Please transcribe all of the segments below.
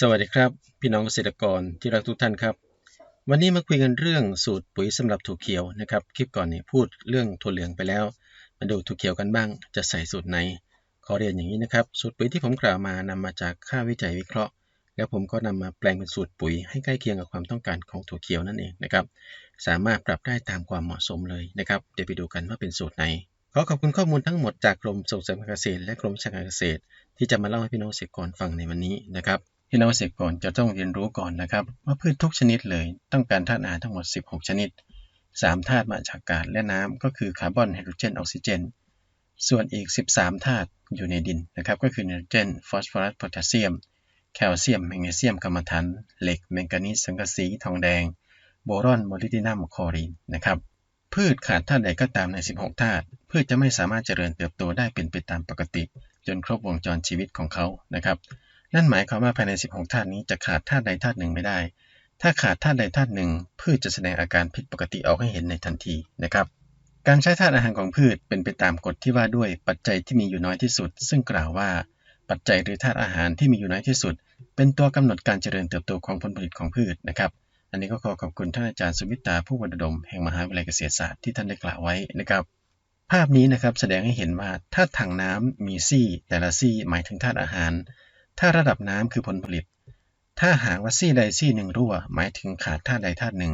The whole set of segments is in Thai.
สวัสดีครับ พี่น้องเกษตรกรที่รักทุกท่านครับ วันนี้มาคุยกันเรื่องสูตรปุ๋ยสำหรับถั่วเขียวนะครับคลิปก่อนนี่พูดเรื่องถั่วเหลืองไปแล้ว มาดูถั่วเขียวกันบ้าง จะใส่สูตรไหน ขอเรียนอย่างนี้นะครับ สูตรปุ๋ยที่ผมกล่าวมานำมาจากค่าวิจัยวิเคราะห์ แล้วผมก็นำมาแปลงเป็นสูตรปุ๋ยให้ใกล้เคียงกับความต้องการของถั่วเขียวนั่นเองนะครับสามารถปรับได้ตามความเหมาะสมเลยนะครับเดี๋ยวไปดูกันว่าเป็นสูตรไหนขอขอบคุณข้อมูลทั้งหมดจากกรมส่งเสริมการเกษตร และกรมวิชาการเกษตร ที่จะมาเล่าให้พี่น้องเกษตรกรฟังในวันนี้นะครับ พี่น้องเกษตรกรจะต้องเรียนรู้ก่อนนะครับ ว่าพืชทุกชนิดเลยต้องการธาตุอาหารทั้งหมด 16 ชนิด 3 ธาตุมาจากอากาศและน้ำก็คือคาร์บอนไฮโดรเจนออกซิเจน ส่วนอีก 13 ธาตุอยู่ในดินนะครับก็คือไนโตรเจน ฟอสฟอรัส โพแทสเซียม แคลเซียม แมกนีเซียมกัมมันถัน เหล็ก แมงกานีสสังกะสี ทองแดง โบรอนโมลิบดินัมคลอรีนนะครับพืชขาดธาตุใดก็ตามใน 16 ธาตุพืชจะไม่สามารถเจริญเติบโตได้เป็นไปตามปกติ จนครบวงจรชีวิตของเขานะครับ นั่นหมายความว่าภายใน 16ธาตุนี้จะขาดธาตุใดธาตุหนึ่งไม่ได้ ถ้าขาดธาตุใดธาตุหนึ่ง พืชจะแสดงอาการผิดปกติออกให้เห็นในทันทีนะครับการใช้ธาตุอาหารของพืชเป็นไปตามกฎที่ว่าด้วยปัจจัยที่มีอยู่น้อยที่สุด ซึ่งกล่าวว่าปัจจัยหรือธาตุอาหารที่มีอยู่น้อยที่สุด เป็นตัวกำหนดการเจริญเติบโตของผลผลิตของพืชนะครับ อันนี้ก็ขอขอบคุณท่านอาจารย์สุวิตาผู้วรรณดมแห่งมหาวิทยาลัยเกษตรศาสตร์ที่ท่านได้กล่าวไว้นะครับ ภาพนี้นะครับแสดงให้เห็นว่าถ้าถังน้ำมีซี่ แต่ละซี่หมายถึงธาตุอาหาร ถ้าระดับน้ำคือผลผลิต ถ้าหากว่าซี่ใดซี่หนึ่งรั่ว หมายถึงขาดธาตุใดธาตุหนึ่ง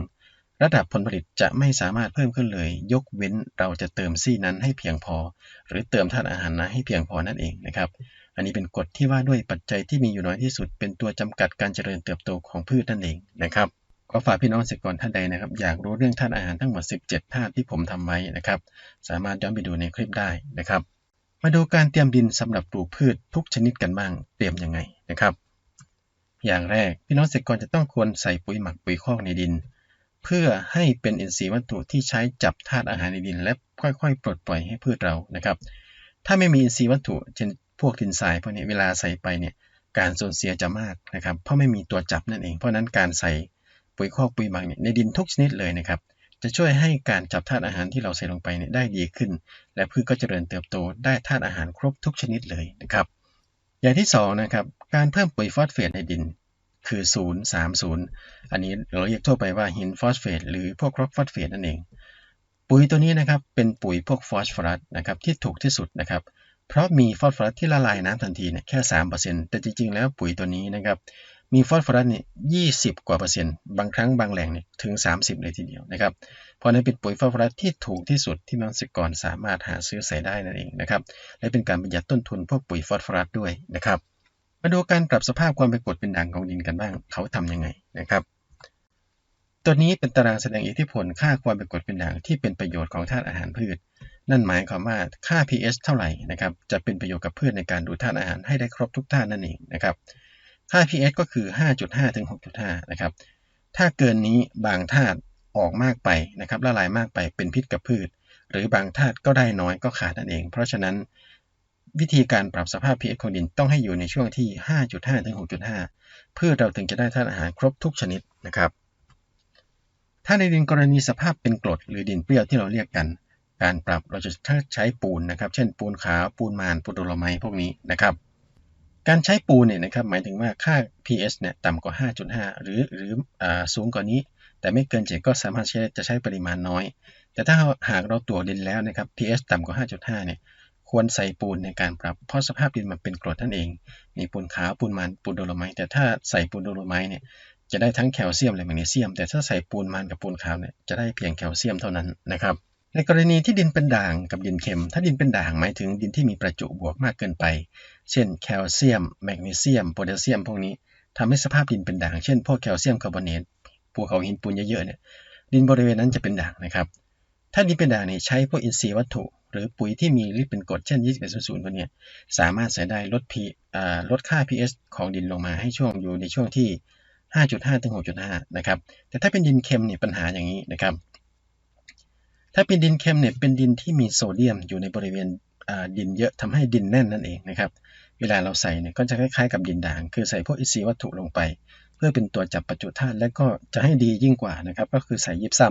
ระดับผลผลิตจะไม่สามารถเพิ่มขึ้นเลย ยกเว้นเราจะเติมซี่นั้นให้เพียงพอ หรือเติมธาตุอาหารนั้นให้เพียงพอนั่นเองนะครับ อันนี้เป็นกฎที่ว่าด้วยปัจจัยที่มีอยู่น้อยที่สุด เป็นตัวจำกัดการเจริญเติบโตของพืชนั่นเองนะครับขอฝากพี่น้องเกษตรกรท่านใดนะครับ อยากรู้เรื่องธาตุอาหารทั้งหมด 17 ธาตุที่ผมทำไว้นะครับ สามารถย้อนไปดูในคลิปได้นะครับ มาดูการเตรียมดินสำหรับปลูกพืชทุกชนิดกันบ้าง เตรียมยังไงนะครับ อย่างแรกพี่น้องเกษตรกรจะต้องควรใส่ปุ๋ยหมักปุ๋ยคอกในดิน เพื่อให้เป็นอินทรีย์วัตถุที่ใช้จับธาตุอาหารในดิน และค่อยๆ ปลดปล่อยให้พืชเรานะครับ ถ้าไม่มีอินทรีย์วัตถุเช่นพวกดินทรายพวกนี้เวลาใส่ไปเนี่ยการสูญเสียจะมากนะครับ เพราะไม่มีตัวจับนั่นเอง เพราะนั้นการใส่ปุ๋ยคอกปุ๋ยหมักเนี่ยในดินทุกชนิดเลยนะครับ จะช่วยให้การจับธาตุอาหารที่เราใส่ลงไปเนี่ยได้ดีขึ้น และพืชก็เจริญเติบโตได้ธาตุอาหารครบทุกชนิดเลยนะครับ อย่างที่2นะครับการเพิ่มปุ๋ยฟอสเฟตในดินคือ 0 3 0 อันนี้เราเรียกทั่วไปว่าหินฟอสเฟตหรือพวกร็อกฟอสเฟตนั่นเอง ปุ๋ยตัวนี้นะครับเป็นปุ๋ยพวกฟอสฟอรัสนะครับที่ถูกที่สุดนะครับเพราะมีฟอสฟอรัสที่ละลายน้ำทันทีเนี่ยแค่ 3%แต่จริงๆ แล้วปุ๋ยตัวนี้นะครับ มีฟอสฟอรัสเนี่ย20กว่าเปอร์เซ็นต์บางครั้งบางแหล่งเนี่ยถึง 30 เลยทีเดียวนะครับเพราะนั้นเป็นปุ๋ยฟอสฟอรัสที่ถูกที่สุดที่นักศึกรสามารถหาซื้อใส่ได้นั่นเองนะครับและเป็นการประหยัดต้นทุนพวกปุ๋ยฟอสฟอรัสด้วยนะครับมาดูการปรับสภาพความเป็นกรดเป็นด่างของดินกันบ้างเขาทำยังไงนะครับตัวนี้เป็นตารางแสดงอิทธิพลค่าความเป็นกรดเป็นด่างที่เป็นประโยชน์ของธาตุอาหารพืช นั่นหมายความว่าค่า pH เท่าไหร่นะครับจะเป็นประโยชน์กับพืชในการดูดธาตุอาหารให้ได้ครบทุกธาตุนั่นเองนะครับ ค่า pH ก็คือ 5.5 ถึง 6.5 นะครับ ถ้าเกินนี้บางธาตุออกมากไปนะครับละลายมากไปเป็นพิษกับพืช หรือบางธาตุก็ได้น้อยก็ขาดนั่นเอง เพราะฉะนั้นวิธีการปรับสภาพ pH ของดินต้องให้อยู่ในช่วงที่ 5.5 ถึง 6.5เพื่อเราถึงจะได้ธาตุอาหารครบทุกชนิดนะครับ ถ้าในดินกรณีสภาพเป็นกรดหรือดินเปรี้ยวที่เราเรียกกัน การปรับเราจะใช้ปูนนะครับ เช่น ปูนขาว ปูนมาน ปูนโดลไมพวกนี้นะครับ การใช้ปูนเนี่ยนะครับหมายถึงว่าค่า pH เนี่ยต่ำกว่า 5.5 หรือหรืออสูงกว่านี้ แต่ไม่เกิน 7 ก็สามารถใช้จะใช้ปริมาณน้อย แต่ถ้าหากเราตรวจดินแล้วนะครับ pH ต่ำกว่า 5.5 เนี่ยควรใส่ปูนในการปรับ เพราะสภาพดินมันเป็นกรดนั่นเอง มีปูนขาวปูนมันปูนโดโลไมต์แต่ถ้าใส่ปูนโดโลไมต์เนี่ยจะได้ทั้งแคลเซียมและแมกนีเซียม แต่ถ้าใส่ปูนมันกับปูนขาวเนี่ยจะได้เพียงแคลเซียมเท่านั้นนะครับ ในกรณีที่ดินเป็นด่างกับดินเค็ม ถ้าดินเป็นด่างหมายถึงดินที่มีประจุบวกมากเกินไป เช่นแคลเซียม แมกนีเซียม โพแทสเซียม พวกนี้ทำให้สภาพดินเป็นด่าง เช่น พวกแคลเซียมคาร์บอเนต ภูเขาหินปูนเยอะๆเนี่ย ดินบริเวณนั้นจะเป็นด่างนะครับ ถ้าดินเป็นด่างเนี่ยใช้พวกอินทรีย์วัตถุ หรือปุ๋ยที่มีฤทธิ์เป็นกรด เช่น2100พวกนี้สามารถใส่ได้ลด P ลดค่า pH ของดินลงมาให้ช่วงอยู่ในช่วงที่ 5.5 ถึง 6.5 นะครับ แต่ถ้าเป็นดินเค็มเนี่ยปัญหาอย่างนี้นะครับ ถ้าเป็นดินเค็มเนี่ยเป็นดินที่มีโซเดียมอยู่ในบริเวณดินเยอะทำให้ดินแน่นนั่นเองนะครับ เวลาเราใส่เนี่ยก็จะคล้ายๆกับดินด่าง คือใส่พวกอินทรีย์วัตถุลงไป เพื่อเป็นตัวจับประจุธาตุและก็จะให้ดียิ่งกว่านะครับ ก็คือใส่ยิบซ้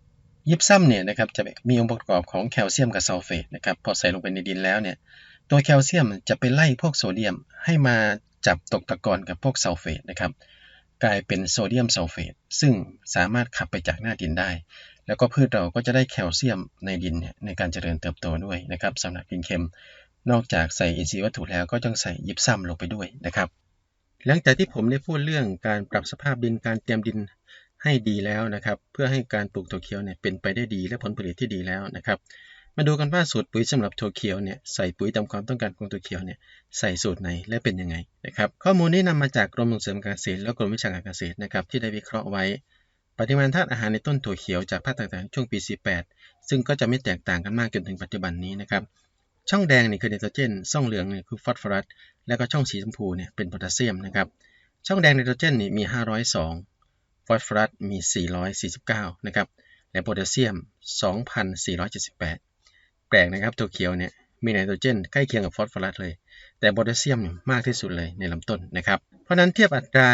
ำยิบซ้ำเนี่ยนะครับจะมีองค์ประกอบของแคลเซียมกับซัลเฟตนะครับพอใส่ลงไปในดินแล้วเนี่ยตัวแคลเซียมจะไปไล่พวกโซเดียมให้มาจับตกตะกอนกับพวกซัลเฟตนะครับกลายเป็นโซเดียมซัลเฟตซึ่งสามารถขับไปจากหน้าดินได้ แล้วก็พืชเราก็จะได้แคลเซียมในดินในการเจริญเติบโตด้วยนะครับสำหรับดินเค็ม นอกจากใส่อินทรีย์วัตถุแล้วก็ต้องใส่ยิบซ้ำลงไปด้วยนะครับ หลังจากที่ผมได้พูดเรื่องการปรับสภาพดินการเตรียมดินให้ดีแล้วนะครับ เพื่อให้การปลูกถั่วเขียวเนี่ยเป็นไปได้ดีและผลผลิตที่ดีแล้วนะครับ มาดูกันว่าสูตรปุ๋ยสำหรับถั่วเขียวเนี่ยใส่ปุ๋ยตามความต้องการของถั่วเขียวเนี่ยใส่สูตรไหนและเป็นยังไงนะครับ ข้อมูลนี้นำมาจากกรมส่งเสริมการเกษตรและกรมวิชาการเกษตรนะครับที่ได้วิเคราะห์ไว้ ปริมาณธาตุอาหารในต้นถั่วเขียวจากภาคต่างๆช่วงปี 48 ซึ่งก็จะไม่แตกต่างกันมากจนถึงปัจจุบันนี้นะครับ ช่องแดงนี่คือไนโตรเจน ช่องเหลืองนี่คือฟอสฟอรัส แล้วก็ช่องสีชมพูเนี่ยเป็นโพแทสเซียมนะครับ ช่องแดงไนโตรเจนนี่มี 502 ฟอสฟอรัสมี 449 นะครับ และโพแทสเซียม 2,478 แปลกนะครับตัวเขียวเนี่ยมีไนโตรเจนใกล้เคียงกับฟอสฟอรัสเลย แต่โพแทสเซียมมากที่สุดเลยในลำต้นนะครับ เพราะนั้นเทียบอัตรา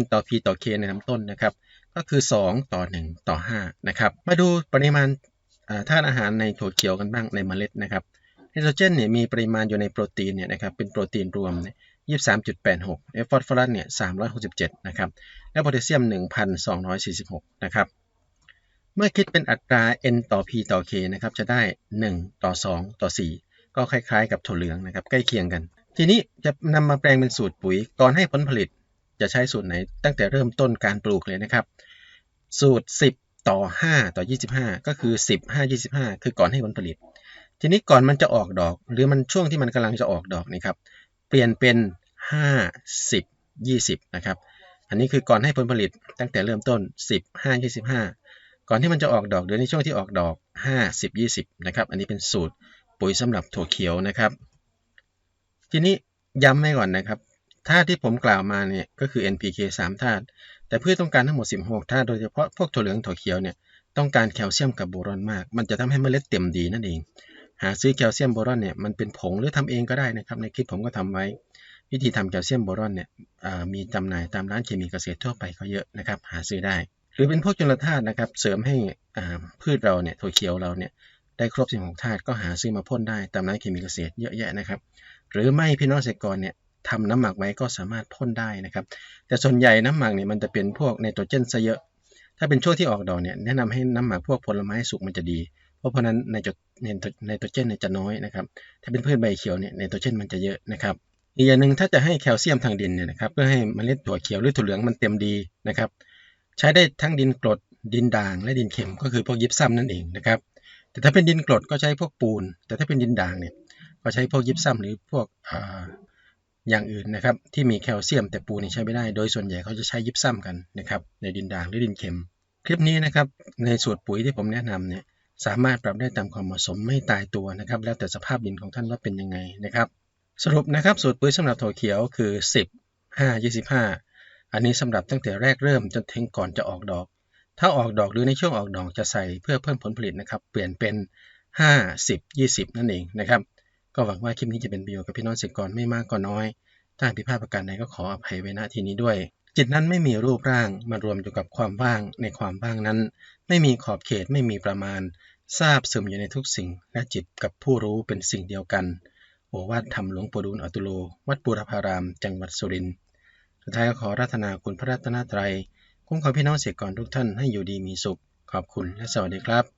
N ต่อ P ต่อ K ในลำต้นนะครับ ก็คือ 2 ต่อ 1 ต่อ5นะครับมาดูปริมาณธาตุอาหารในถั่วเขียวกันบ้างในเมล็ดนะครับไนโตรเจนเนี่ยมีปริมาณอยู่ในโปรตีนเนี่ยนะครับเป็นโปรตีนรวมเนี่ย23.86และฟอสฟอรัสเนี่ย367นะครับและโพแทสเซียม 1,246นะครับเมื่อคิดเป็นอัตรา n ต่อ p ต่อ k นะครับจะได้ 1 ต่อ 2 ต่อ 4 ก็คล้ายๆ กับถั่วเหลืองนะครับใกล้เคียงกัน ทีนี้จะนำมาแปลงเป็นสูตรปุ๋ยก่อนให้ผลผลิต จะใช้สูตรไหนตั้งแต่เริ่มต้นการปลูกเลยนะครับ สูตร 10 ต่อ 5 ต่อ 25 ก็คือ 10 5 25 คือก่อนให้ผลผลิต ทีนี้ก่อนมันจะออกดอก หรือมันช่วงที่มันกำลังจะออกดอกนะครับ เปลี่ยนเป็น 5 10 20 นะครับ อันนี้คือก่อนให้ผลผลิตตั้งแต่เริ่มต้น 10 5 25 ก่อนที่มันจะออกดอกหรือในช่วงที่ออกดอก 5 10 20 นะครับ อันนี้เป็นสูตรปุ๋ยสำหรับถั่วเขียวนะครับ ทีนี้ย้ำให้ก่อนนะครับ ธาตุที่ผมกล่าวมาเนี่ยก็คือ NPK 3ธาตุ แต่เพื่อต้องการทั้งหมด 16 ธาตุ โดยเฉพาะพวกถั่วเหลืองถั่วเขียวเนี่ยต้องการแคลเซียมกับโบรอนมาก มันจะทำให้เมล็ดเต็มดีนั่นเอง หาซื้อแคลเซียมโบรอนเนี่ยมันเป็นผงหรือทำเองก็ได้นะครับ ในคลิปผมก็ทำไว้ วิธีทำแคลเซียมโบรอนเนี่ยมีจำหน่ายตามร้านเคมีเกษตรทั่วไปก็เยอะนะครับ หาซื้อได้ หรือเป็นพวกจุลธาตุนะครับ เสริมให้พืชเราเนี่ยถั่วเขียวเราเนี่ยได้ครบ16ธาตุก็หาซื้อมาพ่นได้ตามร้านเคมีเกษตรเยอะแยะนะครับ หรือไม่พี่น้องเกษตรกรเนี่ย ทำน้ำหมักไว้ก็สามารถพ่นได้นะครับ แต่ส่วนใหญ่น้ำหมักเนี่ยมันจะเป็นพวกไนโตรเจนซะเยอะ ถ้าเป็นช่วงที่ออกดอกเนี่ยแนะนำให้น้ำหมักพวกผลไม้สุกมันจะดี เพราะเพราะนั้นไนโตรไนโตรเจนเนี่ยจะน้อยนะครับ ถ้าเป็นพืชใบเขียวเนี่ยไนโตรเจนมันจะเยอะนะครับ อีกอย่างหนึ่งถ้าจะให้แคลเซียมทางดินเนี่ยนะครับเพื่อให้เมล็ดถั่วเขียวหรือถั่วเหลืองมันเต็มดีนะครับ ใช้ได้ทั้งดินกรดดินด่างและดินเค็มก็คือพวกยิปซัมนั่นเองนะครับแต่ถ้าเป็นดินกรดก็ใช้พวกปูน แต่ถ้าเป็นดินด่างเนี่ยก็ใช้พวกยิปซัมหรือพวก อย่างอื่นนะครับที่มีแคลเซียมแต่ปูนี่ใช้ไม่ได้ โดยส่วนใหญ่เขาจะใช้ยิปซัมกันนะครับในดินด่างหรือดินเค็ม คลิปนี้นะครับในสูตรปุ๋ยที่ผมแนะนำเนี่ยสามารถปรับได้ตามความเหมาะสมไม่ตายตัวนะครับแล้วแต่สภาพดินของท่านว่าเป็นยังไงนะครับสรุปนะครับสูตรปุ๋ยสำหรับถั่วเขียวคือ 10 5 25 อันนี้สำหรับตั้งแต่แรกเริ่มจนถึงก่อนจะออกดอก ถ้าออกดอกหรือในช่วงออกดอกจะใส่เพื่อเพิ่มผลผลิตนะครับเปลี่ยนเป็น 5 10 20 นั่นเองนะครับ ก็หวังว่าคลิปนี้จะเป็นประโยชน์กับพี่น้องเกษตรกรไม่มากก็น้อย ถ้าผิดพลาดประการใดก็ขออภัยไว้ณที่นี้ด้วย จิตนั้นไม่มีรูปร่างมารวมอยู่กับความว่าง ในความว่างนั้น ไม่มีขอบเขตไม่มีประมาณ ทราบซึมอยู่ในทุกสิ่ง และจิตกับผู้รู้เป็นสิ่งเดียวกัน โอวาทธรรมหลวงปู่ดูลอตุโล วัดปูรพาราม จังหวัดสุรินทร์สุดท้ายก็ขอรัตนาคุณพระรัตนตรัย คุ้มครองพี่น้องเกษตรกรทุกท่านให้อยู่ดีมีสุข ขอบคุณและสวัสดีครับ